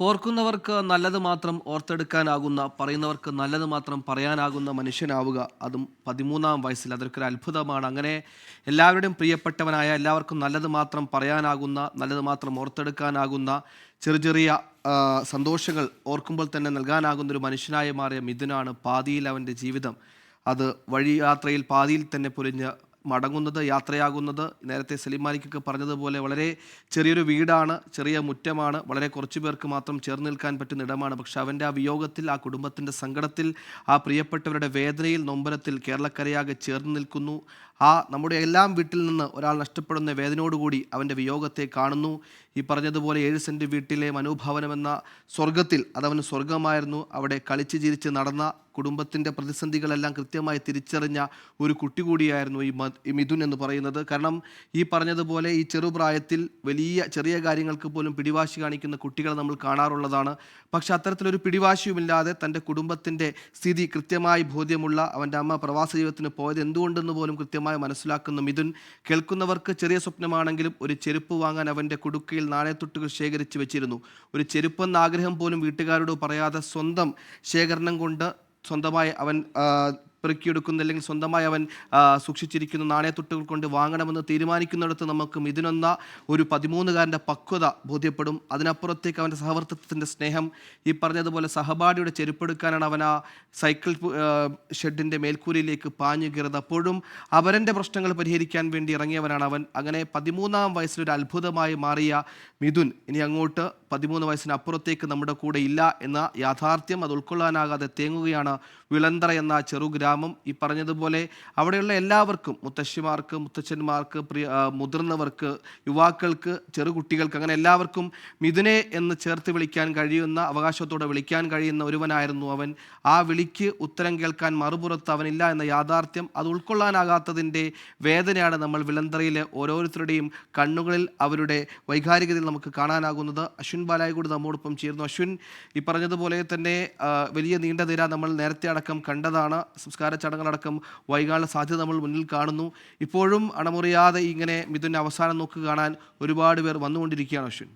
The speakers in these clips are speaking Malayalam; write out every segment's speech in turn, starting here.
ഓർക്കുന്നവർക്ക് നല്ലത് മാത്രം ഓർത്തെടുക്കാനാകുന്ന പറയുന്നവർക്ക് നല്ലത് മാത്രം പറയാനാകുന്ന മനുഷ്യനാവുക അതും പതിമൂന്നാം വയസ്സിൽ. അതൊക്കെ ഒരു അത്ഭുതമാണ്. അങ്ങനെ എല്ലാവരുടെയും പ്രിയപ്പെട്ടവനായ എല്ലാവർക്കും നല്ലത് മാത്രം പറയാനാകുന്ന നല്ലത് മാത്രം ഓർത്തെടുക്കാനാകുന്ന ചെറിയ ചെറിയ സന്തോഷങ്ങൾ ഓർക്കുമ്പോൾ തന്നെ നൽകാനാകുന്ന ഒരു മനുഷ്യനായി മാറിയ മിഥുനാണ് പാതിയിൽ അവന്റെ ജീവിതം. അത് വഴിയാത്രയിൽ പാതിയിൽ തന്നെ പൊലിഞ്ഞ് മടങ്ങുന്നത് യാത്രയാകുന്നത് നേരത്തെ സലിമാലിക്കൊക്കെ പറഞ്ഞതുപോലെ വളരെ ചെറിയൊരു വീടാണ് ചെറിയ മുറ്റമാണ് വളരെ കുറച്ചു പേർക്ക് മാത്രം ചേർന്ന് നിൽക്കാൻ പറ്റുന്ന ഇടമാണ്. പക്ഷെ അവന്റെ ആ വിയോഗത്തിൽ ആ കുടുംബത്തിന്റെ സങ്കടത്തിൽ ആ പ്രിയപ്പെട്ടവരുടെ വേദനയിൽ നൊമ്പരത്തിൽ കേരളക്കരയാകെ ചേർന്ന് നിൽക്കുന്നു. ആ നമ്മുടെ എല്ലാം വീട്ടിൽ നിന്ന് ഒരാൾ നഷ്ടപ്പെടുന്ന വേദനയോടുകൂടി അവന്റെ വിയോഗത്തെ കാണുന്നു. ഈ പറഞ്ഞതുപോലെ ഏഴ് സെന്റ് വീട്ടിലെ മനോഭാവനമെന്ന സ്വർഗത്തിൽ അതവന് സ്വർഗമായിരുന്നു അവിടെ കളിച്ച് ചിരിച്ച് നടന്ന കുടുംബത്തിന്റെ പ്രതിസന്ധികളെല്ലാം കൃത്യമായി തിരിച്ചറിഞ്ഞ ഒരു കുട്ടി കൂടിയായിരുന്നു ഈ ഈ മിഥുൻ എന്ന് പറയുന്നത്. കാരണം ഈ പറഞ്ഞതുപോലെ ഈ ചെറുപ്രായത്തിൽ വലിയ ചെറിയ കാര്യങ്ങൾക്ക് പോലും പിടിവാശി കാണിക്കുന്ന കുട്ടികളെ നമ്മൾ കാണാറുള്ളതാണ്. പക്ഷെ അത്തരത്തിലൊരു പിടിവാശിയുമില്ലാതെ തന്റെ കുടുംബത്തിന്റെ സ്ഥിതി കൃത്യമായി ബോധ്യമുള്ള അവന്റെ അമ്മ പ്രവാസ ജീവിതത്തിന് പോയത് എന്തുകൊണ്ടെന്ന് പോലും കൃത്യമായി മനസ്സിലാക്കുന്ന. മിഥുൻ കേൾക്കുന്നവർക്ക് ചെറിയ സ്വപ്നമാണെങ്കിലും ഒരു ചെരുപ്പ് വാങ്ങാൻ അവന്റെ കുടുക്കയിൽ നാണയത്തൊട്ടുകൾ ശേഖരിച്ച് വെച്ചിരുന്നു. ഒരു ചെരുപ്പെന്ന ആഗ്രഹം പോലും വീട്ടുകാരോട് പറയാതെ സ്വന്തം ശേഖരണം കൊണ്ട് സ്വന്തമായി അവൻ പെറുക്കിയെടുക്കുന്ന അല്ലെങ്കിൽ സ്വന്തമായി അവൻ സൂക്ഷിച്ചിരിക്കുന്ന നാണയത്തുട്ടുകൾ കൊണ്ട് വാങ്ങണമെന്ന് തീരുമാനിക്കുന്നിടത്ത് നമുക്ക് ഇതിനൊന്ന ഒരു പതിമൂന്നുകാരന്റെ പക്വത ബോധ്യപ്പെടും. അതിനപ്പുറത്തേക്ക് അവന്റെ സഹവർത്തിത്വത്തിന്റെ സ്നേഹം ഈ പറഞ്ഞതുപോലെ സഹപാഠിയുടെ ചെരുപ്പെടുക്കാനാണ് അവൻ ആ സൈക്കിൾ ഷെഡിന്റെ മേൽക്കൂരയിലേക്ക് പാഞ്ഞു കയറുന്നത്. അപ്പോഴും അവരന്റെ പ്രശ്നങ്ങൾ പരിഹരിക്കാൻ വേണ്ടി ഇറങ്ങിയവനാണ് അവൻ. അങ്ങനെ പതിമൂന്നാം വയസ്സിൽ ഒരു അത്ഭുതമായി മാറിയ മിഥുൻ ഇനി അങ്ങോട്ട് പതിമൂന്ന് വയസ്സിന് അപ്പുറത്തേക്ക് നമ്മുടെ കൂടെ ഇല്ല എന്ന യാഥാർത്ഥ്യം അത് ഉൾക്കൊള്ളാനാകാതെ തേങ്ങുകയാണ് വിളന്തറ എന്ന ചെറുഗ്രാമം ഈ പറഞ്ഞതുപോലെ അവിടെയുള്ള എല്ലാവർക്കും മുത്തശ്ശിമാർക്ക് മുത്തച്ഛന്മാർക്ക് പ്രിയ മുതിർന്നവർക്ക് യുവാക്കൾക്ക് ചെറുകുട്ടികൾക്ക് അങ്ങനെ എല്ലാവർക്കും മിഥുനെ എന്ന് ചേർത്ത് വിളിക്കാൻ കഴിയുന്ന അവകാശത്തോടെ വിളിക്കാൻ കഴിയുന്ന ഒരുവനായിരുന്നു അവൻ. ആ വിളിക്ക് ഉത്തരം കേൾക്കാൻ മറുപുറത്ത് അവനില്ല എന്ന യാഥാർത്ഥ്യം അത് ഉൾക്കൊള്ളാനാകാത്തതിന്റെ വേദനയാണ് നമ്മൾ വിളന്തറയിലെ ഓരോരുത്തരുടെയും കണ്ണുകളിൽ അവരുടെ വൈകാരികതയിൽ നമുക്ക് കാണാനാകുന്നത്. അശ്വിൻ ബാലായി കൂടി നമ്മോടൊപ്പം ചേർന്നു അശ്വിൻ ഈ പറഞ്ഞതുപോലെ തന്നെ വലിയ നീണ്ട നിര നമ്മൾ നേരത്തെ അടക്കം കണ്ടതാണ്. സംസ്കാര ചടങ്ങുകളടക്കം വൈകാനുള്ള സാധ്യത നമ്മൾ മുന്നിൽ കാണുന്നു. ഇപ്പോഴും അണമുറിയാതെ ഇങ്ങനെ മിഥുന്റെ അവസാനം നോക്ക് കാണാൻ ഒരുപാട് പേർ വന്നുകൊണ്ടിരിക്കുകയാണ് അശ്വിൻ.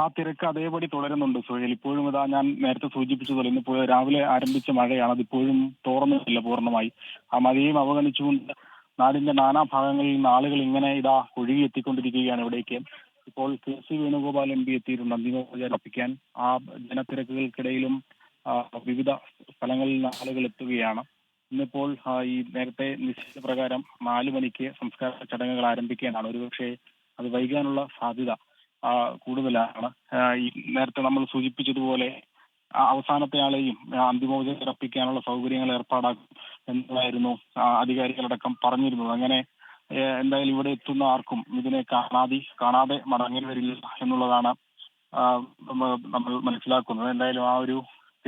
ആ തിരക്ക് അതേപടി തുടരുന്നുണ്ട് സുഹേൽ. ഇപ്പോഴും ഇതാ ഞാൻ നേരത്തെ സൂചിപ്പിച്ചതുപോലെ ഇന്ന് ഇപ്പോൾ രാവിലെ ആരംഭിച്ച മഴയാണ്. അതിപ്പോഴും തോർന്നിട്ടില്ല പൂർണമായി. ആ മഴയും അവഗണിച്ചുകൊണ്ട് നാടിന്റെ നാനാ ഭാഗങ്ങളിൽ നിന്ന് ആളുകൾ ഇങ്ങനെ ഇതാ ഒഴുകി എത്തിക്കൊണ്ടിരിക്കുകയാണ് ഇവിടേക്ക്. ഇപ്പോൾ K C Venugopal M P എത്തിയിട്ടുണ്ട്. അന്തിമോപചാരിപ്പിക്കാൻ ആ ജനത്തിരക്കുകൾക്കിടയിലും വിവിധ സ്ഥലങ്ങളിൽ ആളുകൾ എത്തുകയാണ്. ഇന്നിപ്പോൾ ഈ നേരത്തെ നിശ്ചിത പ്രകാരം നാല് മണിക്ക് സംസ്കാര ചടങ്ങുകൾ ആരംഭിക്കാനാണ് ഒരുപക്ഷെ അത് വൈകാനുള്ള സാധ്യത കൂടുതലാണ്. നേരത്തെ നമ്മൾ സൂചിപ്പിച്ചതുപോലെ അവസാനത്തെ ആളെയും അന്തിമോപചാരം സൗകര്യങ്ങൾ ഏർപ്പാടാക്കും എന്നതായിരുന്നു ആ, അധികാരികളടക്കം പറഞ്ഞിരുന്നത്. അങ്ങനെ എന്തായാലും ഇവിടെ എത്തുന്ന ആർക്കും ഇതിനെ കാണാതെ കാണാതെ മടങ്ങി വരില്ല എന്നുള്ളതാണ് നമ്മൾ മനസ്സിലാക്കുന്നത്. എന്തായാലും ആ ഒരു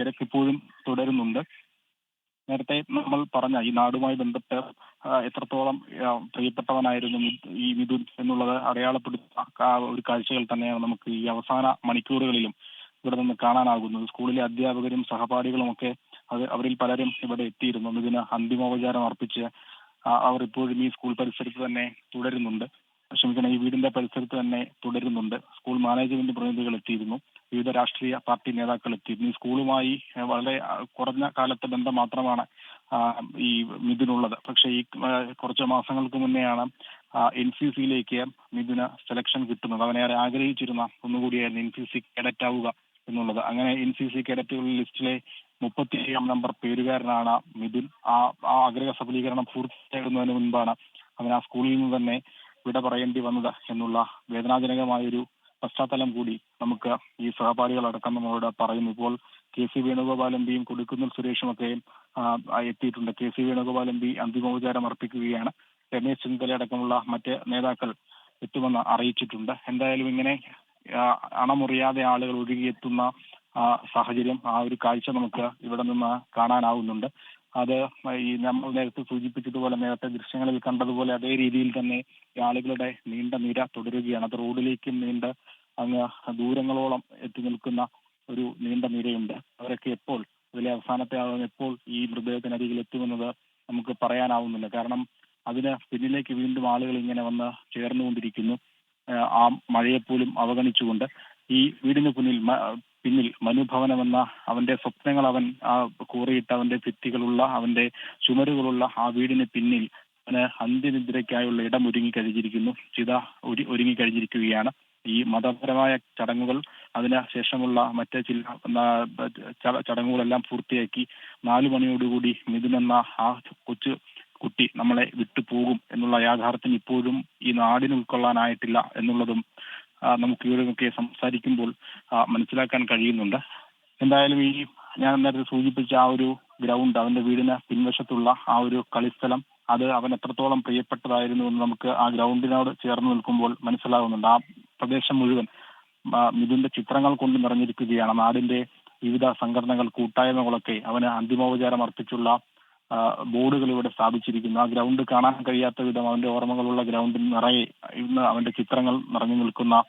തിരക്ക് ഇപ്പോഴും തുടരുന്നുണ്ട്. നേരത്തെ നമ്മൾ പറഞ്ഞ ഈ നാടുമായി ബന്ധപ്പെട്ട് എത്രത്തോളം പ്രിയപ്പെട്ടവനായിരുന്നു ഈ മിഥുൻ എന്നുള്ളത് അടയാളപ്പെടുത്തുന്ന ആ ഒരു കാഴ്ചകൾ തന്നെയാണ് നമുക്ക് ഈ അവസാന മണിക്കൂറുകളിലും ഇവിടെ നിന്ന് കാണാനാകുന്നത്. സ്കൂളിലെ അധ്യാപകരും സഹപാഠികളും ഒക്കെ അത് അവരിൽ പലരും ഇവിടെ എത്തിയിരുന്നു. ഇതിന് അന്തിമോപചാരം അർപ്പിച്ച് അവർ ഇപ്പോഴും ഈ സ്കൂൾ പരിസരത്ത് തന്നെ തുടരുന്നുണ്ട്. ക്ഷമിക്കണം ഈ വീടിന്റെ പരിസരത്ത് തന്നെ തുടരുന്നുണ്ട്. സ്കൂൾ മാനേജ്മെന്റ് പ്രതിനിധികൾ എത്തിയിരുന്നു. വിവിധ രാഷ്ട്രീയ പാർട്ടി നേതാക്കൾ എത്തിയിരുന്നു. ഈ സ്കൂളുമായി വളരെ കുറഞ്ഞ കാലത്തെ ബന്ധം മാത്രമാണ് ഈ മിഥുനുള്ളത്. പക്ഷേ ഈ കുറച്ച് മാസങ്ങൾക്ക് മുന്നെയാണ് എൻ സി സിയിലേക്ക് മിഥുന് സെലക്ഷൻ കിട്ടുന്നത്. അവനേറെ ആഗ്രഹിച്ചിരുന്ന ഒന്നുകൂടിയായിരുന്നു എൻ സി സി കേഡറ്റ് ആവുക എന്നുള്ളത്. അങ്ങനെ എൻ സി സി കേഡറ്റുകളുടെ ലിസ്റ്റിലെ മുപ്പത്തി ഏഴാം നമ്പർ പേരുകാരനാണ് മിഥുൻ. ആ ആ ആഗ്രഹ സഫലീകരണം പൂർത്തിയാകുന്നതിന് മുൻപാണ് അവൻ ആ സ്കൂളിൽ നിന്ന് തന്നെ വിട പറയേണ്ടി വന്നത് എന്നുള്ള വേദനാജനകമായ ഒരു പശ്ചാത്തലം കൂടി നമുക്ക് ഈ സഹപാഠികളടക്കം നമ്മളോട് പറയുന്നു. ഇപ്പോൾ കെ സി വേണുഗോപാൽ എം പിയും കൊടിക്കുന്നിൽ സുരേഷും ഒക്കെ എത്തിയിട്ടുണ്ട്. K C Venugopal M P അന്തിമോപചാരം അർപ്പിക്കുകയാണ്. രമേശ് ചെന്നിത്തല അടക്കമുള്ള മറ്റ് നേതാക്കൾ എത്തുമെന്ന് അറിയിച്ചിട്ടുണ്ട്. എന്തായാലും ഇങ്ങനെ അണമുറിയാതെ ആളുകൾ ഒഴുകിയെത്തുന്ന സാഹചര്യം ആ ഒരു കാഴ്ച നമുക്ക് ഇവിടെ നിന്ന് കാണാനാവുന്നുണ്ട്. അത് ഈ നമ്മൾ നേരത്തെ സൂചിപ്പിച്ചതുപോലെ നേരത്തെ ദൃശ്യങ്ങളിൽ കണ്ടതുപോലെ അതേ രീതിയിൽ തന്നെ ആളുകളുടെ നീണ്ട നിര തുടരുകയാണ്. അത് റോഡിലേക്കും നീണ്ട അങ്ങ് ദൂരങ്ങളോളം എത്തി നിൽക്കുന്ന ഒരു നീണ്ട നിരയുണ്ട്. അവരൊക്കെ എപ്പോൾ അതിലെ അവസാനത്തെ ആളുകൾ എപ്പോൾ ഈ മൃതദേഹത്തിനരികിൽ എത്തുമെന്നത് നമുക്ക് പറയാനാവുന്നില്ല. കാരണം അതിന് പിന്നിലേക്ക് വീണ്ടും ആളുകൾ ഇങ്ങനെ വന്ന് ചേർന്നുകൊണ്ടിരിക്കുന്നു. ആ മഴയെപ്പോലും അവഗണിച്ചുകൊണ്ട് ഈ വീടിന് പിന്നിൽ മ- പിന്നിൽ മനുഭവനം എന്ന അവന്റെ സ്വപ്നങ്ങൾ അവൻ ആ കൂറിയിട്ട് അവന്റെ ഭിത്തികളുള്ള അവന്റെ ചുമരുകളുള്ള ആ വീടിന് പിന്നിൽ അവന് അന്ത്യനിദ്രയ്ക്കായുള്ള ഇടം ഒരുങ്ങി കഴിഞ്ഞിരിക്കുന്നു. ചിത ഒരു ഒരുങ്ങി കഴിഞ്ഞിരിക്കുകയാണ്. ഈ മതപരമായ ചടങ്ങുകൾ അതിന് ശേഷമുള്ള മറ്റ് ചില ചടങ്ങുകളെല്ലാം പൂർത്തിയാക്കി നാലു മണിയോടുകൂടി മിഥുൻ എന്ന ആ കൊച്ചു കുട്ടി നമ്മളെ വിട്ടുപോകും എന്നുള്ള യാഥാർത്ഥ്യം ഇപ്പോഴും ഈ നാടിന് ഉൾക്കൊള്ളാനായിട്ടില്ല എന്നുള്ളതും നമുക്ക് ഇവരുമൊക്കെ സംസാരിക്കുമ്പോൾ മനസ്സിലാക്കാൻ കഴിയുന്നുണ്ട്. എന്തായാലും ഈ ഞാൻ നേരത്തെ സൂചിപ്പിച്ച ആ ഒരു ഗ്രൗണ്ട് അവന്റെ വീടിന് പിൻവശത്തുള്ള ആ ഒരു കളിസ്ഥലം അത് അവൻ എത്രത്തോളം പ്രിയപ്പെട്ടതായിരുന്നു എന്ന് നമുക്ക് ആ ഗ്രൗണ്ടിനോട് ചേർന്ന് നിൽക്കുമ്പോൾ മനസ്സിലാകുന്നുണ്ട് ആ പ്രദേശം മുഴുവൻ മിഥുന്റെ ചിത്രങ്ങൾ കൊണ്ട് നിറഞ്ഞിരിക്കുകയാണ്. നാടിന്റെ വിവിധ സംഘടനകൾ കൂട്ടായ്മകളൊക്കെ അവന് അന്തിമോപചാരം അർപ്പിച്ചുള്ള ബോർഡുകൾ ഇവിടെ സ്ഥാപിച്ചിരിക്കുന്നു. ആ ഗ്രൗണ്ട് കാണാൻ കഴിയാത്ത വിധം അവന്റെ ഓർമ്മകളുള്ള ഗ്രൗണ്ടിൽ നിറയെ ഇന്ന് അവന്റെ ചിത്രങ്ങൾ നിറഞ്ഞു നിൽക്കുന്ന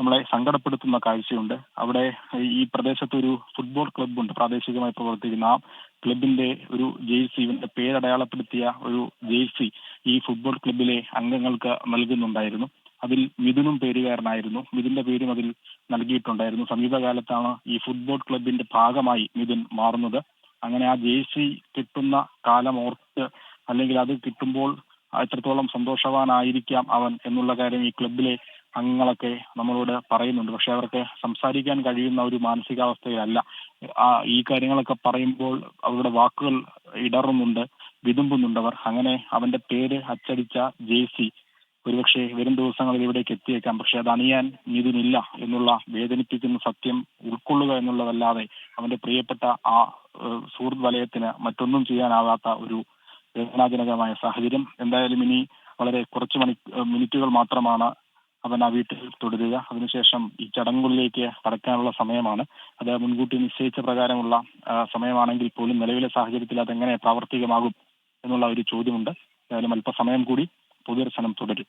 നമ്മളെ സങ്കടപ്പെടുത്തുന്ന കാഴ്ചയുണ്ട്. അവിടെ ഈ പ്രദേശത്ത് ഒരു ഫുട്ബോൾ ക്ലബ്ബുണ്ട് പ്രാദേശികമായി പ്രവർത്തിക്കുന്ന ആ ക്ലബിന്റെ ഒരു ജേഴ്സി ഇവന്റെ പേരടയാളപ്പെടുത്തിയ ഒരു ജേഴ്സി ഈ ഫുട്ബോൾ ക്ലബിലെ അംഗങ്ങൾക്ക് നൽകുന്നുണ്ടായിരുന്നു. അതിൽ മിഥുനും പേരുകാരനായിരുന്നു. മിഥുന്റെ പേരും അതിൽ നൽകിയിട്ടുണ്ടായിരുന്നു. സമീപകാലത്താണ് ഈ ഫുട്ബോൾ ക്ലബിന്റെ ഭാഗമായി മിഥുൻ മാറുന്നത്. അങ്ങനെ ആ ജേഴ്സി കിട്ടുന്ന കാലം ഓർത്ത് അല്ലെങ്കിൽ അത് കിട്ടുമ്പോൾ എത്രത്തോളം സന്തോഷവാനായിരിക്കാം അവൻ എന്നുള്ള കാര്യം ഈ ക്ലബിലെ അംഗങ്ങളൊക്കെ നമ്മളോട് പറയുന്നുണ്ട്. പക്ഷെ അവർക്ക് സംസാരിക്കാൻ കഴിയുന്ന ഒരു മാനസികാവസ്ഥയല്ല ഈ കാര്യങ്ങളൊക്കെ പറയുമ്പോൾ അവരുടെ വാക്കുകൾ ഇടറുന്നുണ്ട് വിതുമ്പുന്നുണ്ട് അവർ. അങ്ങനെ അവന്റെ പേര് അച്ചടിച്ച ജേഴ്സി ഒരുപക്ഷെ വരും ദിവസങ്ങളിൽ ഇവിടേക്ക് എത്തിയേക്കാം. പക്ഷെ അത് അണിയാൻ നീതിനില്ല എന്നുള്ള വേദനിപ്പിക്കുന്ന സത്യം ഉൾക്കൊള്ളുക എന്നുള്ളതല്ലാതെ അവന്റെ പ്രിയപ്പെട്ട ആ സുഹൃത് വലയത്തിന് മറ്റൊന്നും ചെയ്യാനാവാത്ത ഒരു വേദനാജനകമായ സാഹചര്യം എന്തായാലും ഇനി വളരെ കുറച്ച് മണി മിനിറ്റുകൾ മാത്രമാണ് അവൻ ആ വീട്ടിൽ തുടരുക അതിനുശേഷം ഈ ചടങ്ങുകളിലേക്ക് കടക്കാനുള്ള സമയമാണ്. അത് മുൻകൂട്ടി നിശ്ചയിച്ച പ്രകാരമുള്ള സമയമാണെങ്കിൽ പോലും നിലവിലെ സാഹചര്യത്തിൽ അതെങ്ങനെ പ്രാവർത്തികമാകും എന്നുള്ള ഒരു ചോദ്യമുണ്ട്. എന്തായാലും അല്പസമയം കൂടി പൊതുദർശനം തുടരും